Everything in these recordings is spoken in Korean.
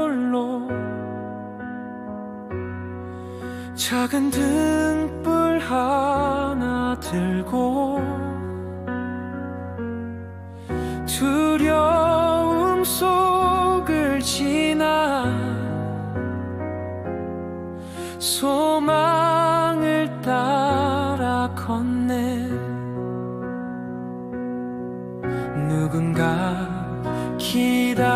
홀로 작은 등불 하나 들고 두려움 속을 지나 소망을 따라 건네. 누군가 기다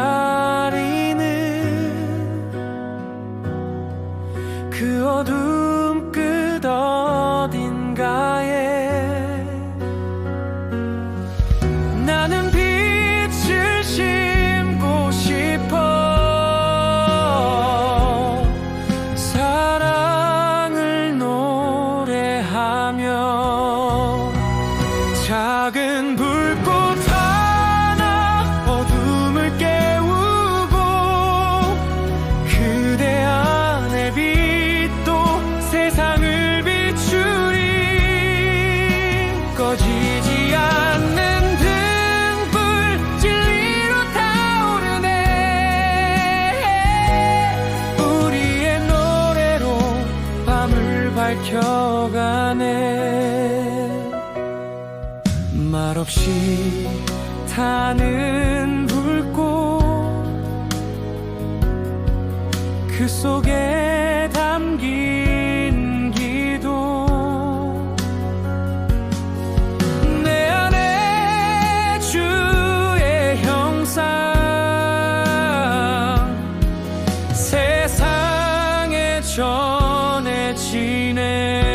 바라며 작은 불꽃 하나 어둠을 깨우고 그대 안에 빛도 세상을 비추리 꺼지 밝혀가네. 말없이 타는 불꽃 그 속에 지내.